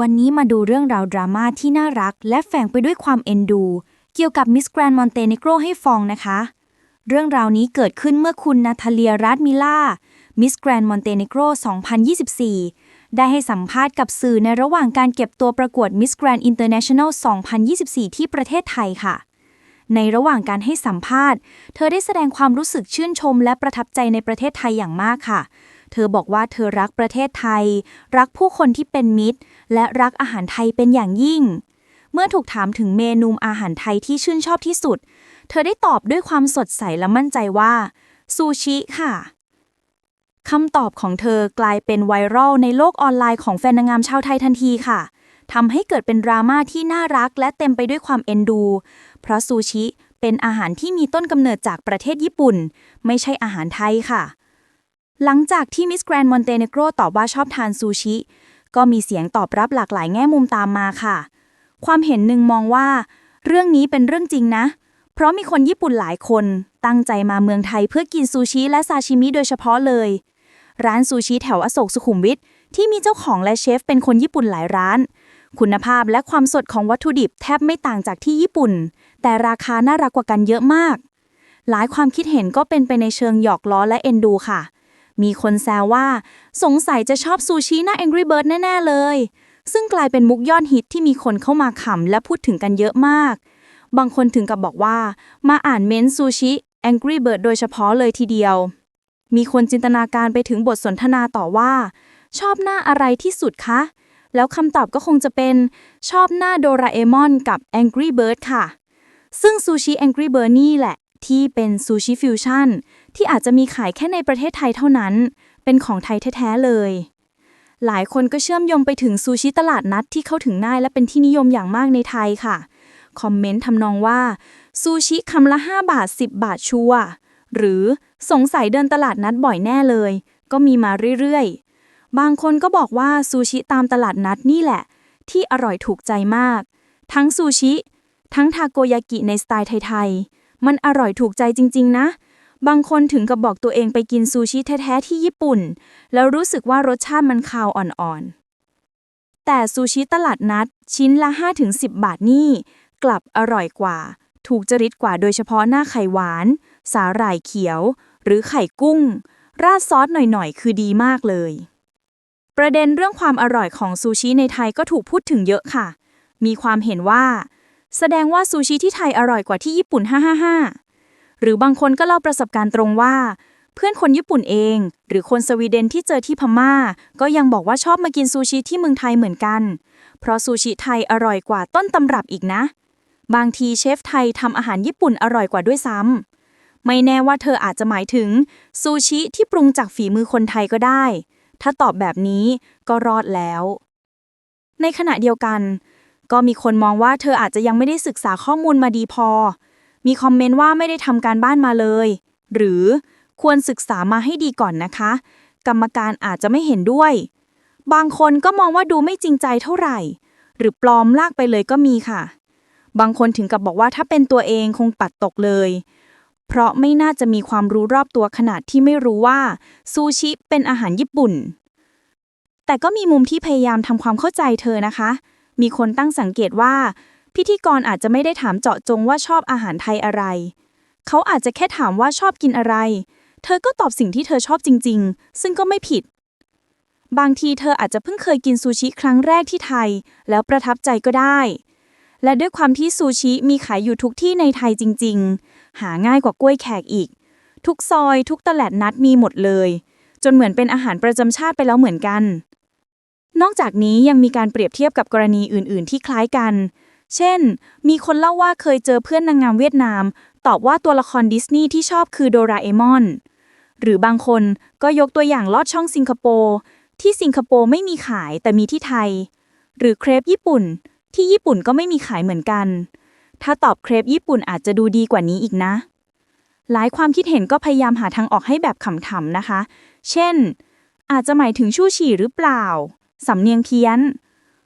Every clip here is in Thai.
วันนี้มาดูเรื่องราวดราม่าที่น่ารัก และแฝงไปด้วยความเอ็นดู เกี่ยวกับมิสแกรนมอนเตเนโกรให้ฟองนะคะ เรื่องราวนี้เกิดขึ้นเมื่อคุณนาทาเลียรัตมิล่ามิสแกรนมอนเตเนโกร2024 ได้ให้สัมภาษณ์กับสื่อในระหว่างการเก็บตัวประกวดมิสแกรนอินเตอร์เนชั่นแนล2024 ที่ประเทศไทยค่ะ ในระหว่างการให้สัมภาษณ์ เธอได้แสดงความรู้สึกชื่นชม และประทับใจในประเทศไทยอย่างมากค่ะ เธอบอกว่าเธอรักประเทศไทย รักผู้คนที่เป็นมิตร และรักอาหารไทยเป็นอย่างยิ่ง เมื่อถูกถามถึงเมนูอาหารไทยที่ชื่นชอบที่สุด เธอได้ตอบด้วยความสดใสและมั่นใจว่า ซูชิค่ะคำตอบของเธอกลายเป็นไวรัลในโลกออนไลน์ของแฟนนางงามชาวไทยทันทีค่ะทำให้เกิดเป็นดราม่าที่น่ารักและเต็มไปด้วยความเอ็นดู เพราะซูชิเป็นอาหารที่มีต้นกำเนิดจากประเทศญี่ปุ่น ไม่ใช่อาหารไทยค่ะ หลังจากที่มิสแกรนมอนเตเนโกรตอบว่าชอบทานซูชิ ก็มีเสียงตอบรับหลากหลายแง่มุมตามมาค่ะ ความเห็นหนึ่งมองว่า เรื่องนี้เป็นเรื่องจริงนะ เพราะมีคนญี่ปุ่นหลายคนตั้งใจมาเมืองไทยเพื่อกินซูชิและซาชิมิโดยเฉพาะเลย ร้านซูชิแถวอโศกสุขุมวิทที่มีเจ้าของและเชฟเป็นคนญี่ปุ่นหลายร้าน คุณภาพและความสดของวัตถุดิบแทบไม่ต่างจากที่ญี่ปุ่น แต่ราคาน่ารักกว่ากันเยอะมาก หลายความคิดเห็นก็เป็นไปในเชิงหยอกล้อและเอ็นดูค่ะ มีคนแซวว่า สงสัยจะชอบซูชิหน้า Angry Bird แน่ ๆ เลย ซึ่งกลายเป็นมุกยอดฮิตที่มีคนเข้ามาขำและพูดถึงกันเยอะมาก บางคนถึงกับบอกว่า มาอ่านเม้นซูชิ Angry Bird โดยเฉพาะเลยทีเดียว มีคนจินตนาการไปถึงบทสนทนาต่อว่า ชอบหน้าอะไรที่สุดคะ แล้วคำตอบก็คงจะเป็นชอบหน้าโดราเอมอนกับ Angry Bird ค่ะ ซึ่งซูชิ Angry Bird นี่แหละที่เป็นซูชิฟิวชั่น ที่อาจจะมีขายแค่ในประเทศไทยเท่านั้น เป็นของไทยแท้ๆเลย หลายคนก็เชื่อมโยงไปถึงซูชิตลาดนัดที่เข้าถึงง่ายและเป็นที่นิยมอย่างมากในไทยค่ะ คอมเมนต์ทำนองว่า ซูชิคำละ 5 บาท 10 บาทชัวร์หรือสงสัยเดินตลาดนัดบ่อยแน่เลย ก็มีมาเรื่อยๆ บางคนก็บอกว่าซูชิตามตลาดนัดนี่แหละ ที่อร่อยถูกใจมาก ทั้งซูชิ ทั้งทาโกยากิในสไตล์ไทยๆ มันอร่อยถูกใจจริง ๆ นะ บางคนถึงกับบอกตัวเองไปกินซูชิแท้ๆที่ญี่ปุ่น แล้วรู้สึกว่ารสชาติมันคาวอ่อนๆ แต่ซูชิตลาดนัดชิ้นละ 5-10 บาทนี่ กลับอร่อยกว่า ถูกจริตกว่าโดยเฉพาะหน้าไข่หวาน สาหร่ายเขียว หรือไข่กุ้ง ราดซอสหน่อยๆ คือดีมากเลย ประเด็นเรื่องความอร่อยของซูชิในไทยก็ถูกพูดถึงเยอะค่ะ มีความเห็นว่า แสดงว่าซูชิที่ไทยอร่อยกว่าที่ญี่ปุ่น 555 หรือบางคนก็เล่าประสบการณ์ตรงว่า เพื่อนคนญี่ปุ่นเอง หรือคนสวีเดนที่เจอที่พม่า ก็ยังบอกว่าชอบมากินซูชิที่เมืองไทยเหมือนกัน เพราะซูชิไทยอร่อยกว่าต้นตำรับอีกนะ บางทีเชฟไทยทำอาหารญี่ปุ่นอร่อยกว่าด้วยซ้ำไม่แน่ว่าเธออาจจะหมายถึงซูชิที่ปรุงจากฝีมือคนไทยก็ได้ ถ้าตอบแบบนี้ก็รอดแล้ว ในขณะเดียวกันก็มีคนมองว่าเธออาจจะยังไม่ได้ศึกษาข้อมูลมาดีพอ มีคอมเมนต์ว่าไม่ได้ทำการบ้านมาเลย หรือควรศึกษามาให้ดีก่อนนะคะ กรรมการอาจจะไม่เห็นด้วย บางคนก็มองว่าดูไม่จริงใจเท่าไหร่ หรือปลอมลากไปเลยก็มีค่ะ บางคนถึงกับบอกว่าถ้าเป็นตัวเองคงปัดตกเลย เพราะไม่น่าจะมีความรู้รอบตัวขนาดที่ไม่รู้ว่าซูชิเป็นอาหารญี่ปุ่น แต่ก็มีมุมที่พยายามทำความเข้าใจเธอนะคะ มีคนตั้งสังเกตว่า พิธีกรอาจจะไม่ได้ถามเจาะจงว่าชอบอาหารไทยอะไร เขาอาจจะแค่ถามว่าชอบกินอะไร เธอก็ตอบสิ่งที่เธอชอบจริง ๆ ซึ่งก็ไม่ผิด บางทีเธออาจจะเพิ่งเคยกินซูชิครั้งแรกที่ไทย แล้วประทับใจก็ได้ และด้วยความที่ซูชิมีขายอยู่ทุกที่ในไทยจริง ๆ หาง่ายกว่ากล้วยแขกอีก ทุกซอยทุกตลาดนัดมีหมดเลย จนเหมือนเป็นอาหารประจำชาติไปแล้วเหมือนกัน นอกจากนี้ยังมีการเปรียบเทียบกับกรณีอื่น ๆ ที่คล้ายกัน เช่น มีคนเล่าว่าเคยเจอเพื่อนนางงามเวียดนาม ตอบว่าตัวละครดิสนีย์ที่ชอบคือโดราเอมอน หรือบางคนก็ยกตัวอย่างลอดช่องสิงคโปร์ที่สิงคโปร์ไม่มีขายแต่มีที่ไทย หรือเครปญี่ปุ่น ที่ญี่ปุ่นก็ไม่มีขายเหมือนกัน ถ้าตอบเครปญี่ปุ่นอาจจะดูดีกว่านี้อีกนะ หลายความคิดเห็นก็พยายามหาทางออกให้แบบขำๆนะคะ เช่น อาจจะหมายถึงชู่ฉี่หรือเปล่า สำเนียงเพี้ยน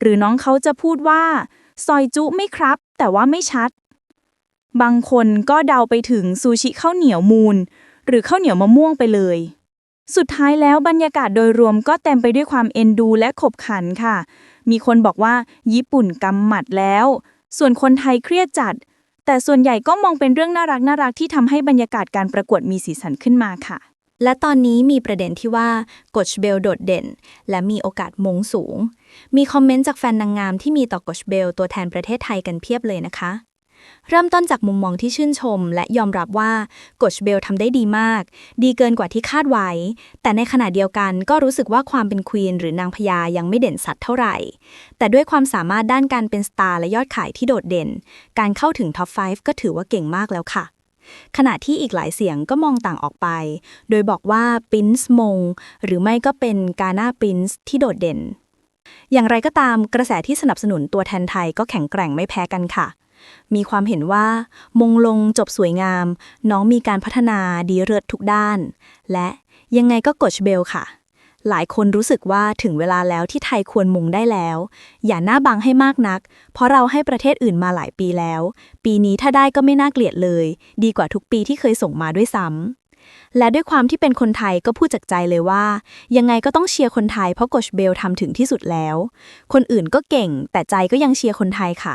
หรือน้องเขาจะพูดว่า ซอยจุไม่ครับ แต่ว่าไม่ชัด บางคนก็เดาไปถึงซูชิข้าวเหนียวมูนหรือข้าวเหนียวมะม่วงไปเลย สุดท้ายแล้วบรรยากาศโดยรวมก็เต็มไปด้วยความเอ็นดูและขบขันค่ะ มีคนบอกว่าญี่ปุ่นกำหมัดแล้ว ส่วนคนไทยเครียดจัด แต่ส่วนใหญ่ก็มองเป็นเรื่องน่ารักน่ารักที่ทำให้บรรยากาศการประกวดมีสีสันขึ้นมาค่ะ และตอนนี้มีประเด็นที่ว่ากชเบลโดดเด่น และมีโอกาสมงสูง มีคอมเมนต์จากแฟนนางงามที่มีต่อกชเบลตัวแทนประเทศไทยกันเพียบเลยนะคะ เริ่มต้นจากมุมมองที่ชื่นชม และยอมรับว่ากชเบลทำได้ดีมาก ดีเกินกว่าที่คาดไว้ แต่ในขณะเดียวกันก็รู้สึกว่าความเป็นควีนหรือนางพญายังไม่เด่นสัดเท่าไหร่ แต่ด้วยความสามารถด้านการเป็นสตาร์และยอดขายที่โดดเด่น การเข้าถึงท็อป 5 ก็ถือว่าเก่งมากแล้วค่ะ ขณะที่อีกหลายเสียงก็มองต่างออกไป โดยบอกว่าปินส์มง หรือไม่ก็เป็นกา n าปินส์ที่โดดเด่น อย่างไรก็ตามกระแสที่สนับสนุนตัวแทนไทยก็แข็งแกร่งไม่แพ้กันค่ะ มีความเห็นว่า มงลงจบสวยงาม น้องมีการพัฒนาดีเลิศทุกด้าน และยังไงก็กดเบลค่ะ หลายคนรู้สึกว่าถึงเวลาแล้วที่ไทยควรมุงได้แล้ว อย่าหน้าบังให้มากนัก เพราะเราให้ประเทศอื่นมาหลายปีแล้ว ปีนี้ถ้าได้ก็ไม่น่าเกลียดเลย ดีกว่าทุกปีที่เคยส่งมาด้วยซ้ำและด้วยความที่เป็นคนไทยก็พูดจากใจเลยว่า ยังไงก็ต้องเชียร์คนไทยเพราะกชเบลทำถึงที่สุดแล้ว คนอื่นก็เก่ง แต่ใจก็ยังเชียร์คนไทยค่ะ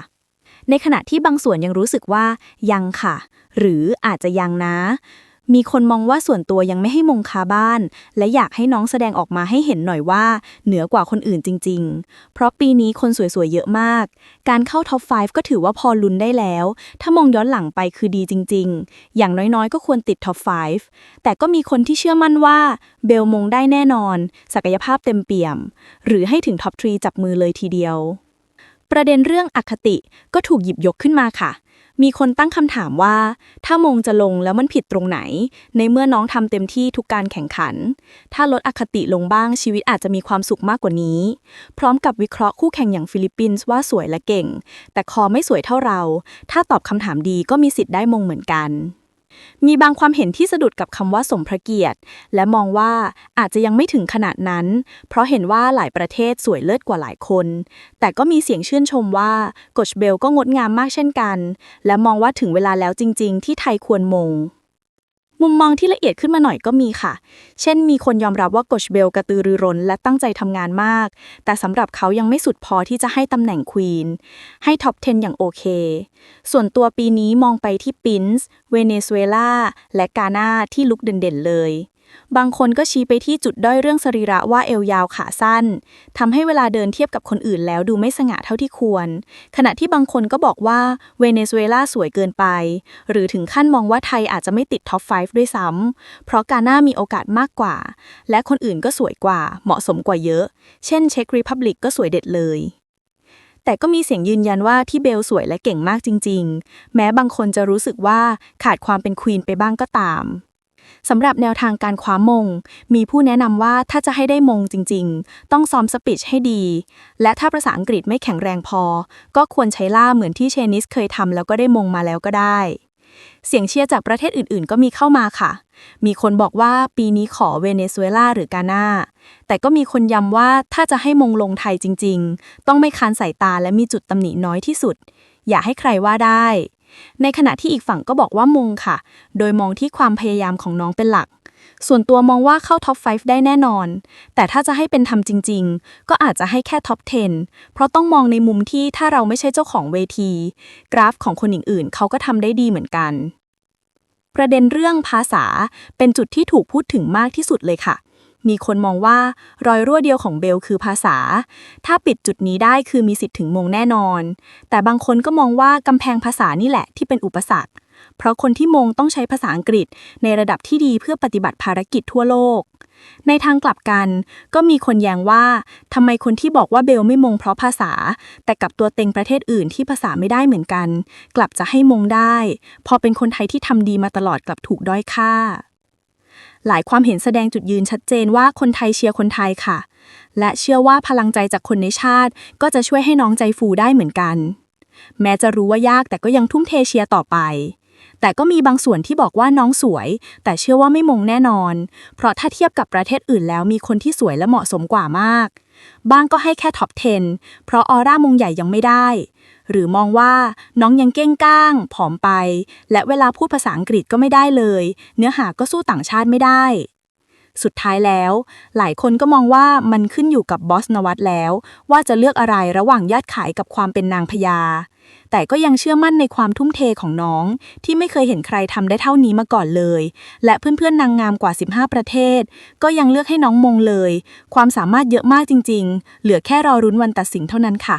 ในขณะที่บางส่วนยังรู้สึกว่ายังค่ะ หรืออาจจะยังนะ มีคนมองว่าส่วนตัวยังไม่ให้มงคาบ้าน และอยากให้น้องแสดงออกมาให้เห็นหน่อยว่า เหนือกว่าคนอื่นจริง ๆ เพราะปีนี้คนสวยๆ เยอะมาก การเข้าท็อป 5 ก็ถือว่าพอลุ้นได้แล้ว ถ้ามองย้อนหลังไปคือดีจริง ๆ อย่างน้อยๆ ก็ควรติดท็อป 5 แต่ก็มีคนที่เชื่อมั่นว่าเบลมงได้แน่นอน ศักยภาพเต็มเปี่ยม หรือให้ถึงท็อป3จับมือเลยทีเดียว ประเด็นเรื่องอคติก็ถูกหยิบยกขึ้นมาค่ะ มีคนตั้งคำถามว่า ถ้ามงจะลงแล้วมันผิดตรงไหน ในเมื่อน้องทำเต็มที่ทุกการแข่งขัน ถ้าลดอคติลงบ้างชีวิตอาจจะมีความสุขมากกว่านี้ พร้อมกับวิเคราะห์คู่แข่งอย่างฟิลิปปินส์ว่าสวยและเก่ง แต่คอไม่สวยเท่าเรา ถ้าตอบคำถามดีก็มีสิทธิ์ได้มงเหมือนกัน มีบางความเห็นที่สะดุดกับคำว่าสมพระเกียรติ และมองว่าอาจจะยังไม่ถึงขนาดนั้น เพราะเห็นว่าหลายประเทศสวยเลิศกว่าหลายคน แต่ก็มีเสียงชื่นชมว่ากชเบลก็งดงามมากเช่นกัน และมองว่าถึงเวลาแล้วจริง ๆ ที่ไทยควรมง มุมมองที่ละเอียดขึ้นมาหน่อยก็มีค่ะ เช่น มีคนยอมรับว่ากชเบลกระตือรือร้นและตั้งใจทำงานมาก แต่สำหรับเขายังไม่สุดพอที่จะให้ตำแหน่งควีน ให้ท็อป 10 อย่างโอเค ส่วนตัวปีนี้มองไปที่ปินส์ เวเนซุเอลา และกานาที่ลุกเด่นๆเลย บางคนก็ชี้ไปที่จุดด้อยเรื่องสรีระว่าเอวยาวขาสั้นทำให้เวลาเดินเทียบกับคนอื่นแล้วดูไม่สง่าเท่าที่ควร ขณะที่บางคนก็บอกว่าเวเนซุเอลาสวยเกินไป หรือถึงขั้นมองว่าไทยอาจจะไม่ติดท็อป 5 ด้วยซ้ำเพราะกาหน่ามีโอกาสมากกว่า และคนอื่นก็สวยกว่า เหมาะสมกว่าเยอะ เช่นเช็กรีพับลิกก็สวยเด็ดเลยแต่ก็มีเสียงยืนยันว่าที่เบลสวยและเก่งมากจริง ๆ แม้บางคนจะรู้สึกว่าขาดความเป็นควีนไปบ้างก็ตาม สำหรับแนวทางการคว้ามง มีผู้แนะนำว่าถ้าจะให้ได้มงจริง ๆ ต้องซ้อมสปีชให้ดี และถ้าภาษาอังกฤษไม่แข็งแรงพอ ก็ควรใช้ล่าเหมือนที่เชนิสเคยทำแล้วก็ได้มงมาแล้วก็ได้ เสียงเชียร์จากประเทศอื่นๆ ก็มีเข้ามาค่ะ มีคนบอกว่าปีนี้ขอเวเนซุเอลาหรือกานาแต่ก็มีคนย้ำว่าถ้าจะให้มงลงไทยจริง ๆ ต้องไม่คันสายตาและมีจุดตำหนิน้อยที่สุด อย่าให้ใครว่าได้ ในขณะที่อีกฝั่งก็บอกว่ามงค่ะ โดยมองที่ความพยายามของน้องเป็นหลัก ส่วนตัวมองว่าเข้าท็อป 5 ได้แน่นอน แต่ถ้าจะให้เป็นทำจริง ๆ ก็อาจจะให้แค่ท็อป 10 เพราะต้องมองในมุมที่ถ้าเราไม่ใช่เจ้าของเวที กราฟของคนอื่นๆเขาก็ทำได้ดีเหมือนกัน ประเด็นเรื่องภาษาเป็นจุดที่ถูกพูดถึงมากที่สุดเลยค่ะ มีคนมองว่ารอยรั่วเดียวของเบลคือภาษา ถ้าปิดจุดนี้ได้คือมีสิทธิ์ถึงมงแน่นอน แต่บางคนก็มองว่ากำแพงภาษานี่แหละที่เป็นอุปสรรค เพราะคนที่มงต้องใช้ภาษาอังกฤษในระดับที่ดีเพื่อปฏิบัติภารกิจทั่วโลก ในทางกลับกัน ก็มีคนแย้งว่าทำไมคนที่บอกว่าเบลไม่มงเพราะภาษา แต่กับตัวเต็งประเทศอื่นที่ภาษาไม่ได้เหมือนกัน กลับจะให้มงได้ พอเป็นคนไทยที่ทำดีมาตลอดกลับถูกด้อยค่า หลายความเห็นแสดงจุดยืนชัดเจนว่าคนไทยเชียร์คนไทยค่ะ และเชื่อว่าพลังใจจากคนในชาติ ก็จะช่วยให้น้องใจฟูได้เหมือนกัน แม้จะรู้ว่ายากแต่ก็ยังทุ่มเทเชียร์ต่อไป แต่ก็มีบางส่วนที่บอกว่าน้องสวย แต่เชื่อว่าไม่มงแน่นอน เพราะถ้าเทียบกับประเทศอื่นแล้วมีคนที่สวยและเหมาะสมกว่ามาก บ้างก็ให้แค่ท็อป 10 เพราะออร่ามงใหญ่ยังไม่ได้ หรือมองว่าน้องยังเก้งก้าง ผอมไป และเวลาพูดภาษาอังกฤษก็ไม่ได้เลย เนื้อหาก็สู้ต่างชาติไม่ได้ สุดท้ายแล้ว หลายคนก็มองว่ามันขึ้นอยู่กับบอสนวัตแล้ว ว่าจะเลือกอะไรระหว่างยอดขายกับความเป็นนางพญา แต่ก็ยังเชื่อมั่นในความทุ่มเทของน้อง ที่ไม่เคยเห็นใครทำได้เท่านี้มาก่อนเลย และเพื่อนๆนางงามกว่า 15 ประเทศ ก็ยังเลือกให้น้องมงเลย ความสามารถเยอะมากจริง ๆ เหลือแค่รอรุ้นวันตัดสินเท่านั้นค่ะ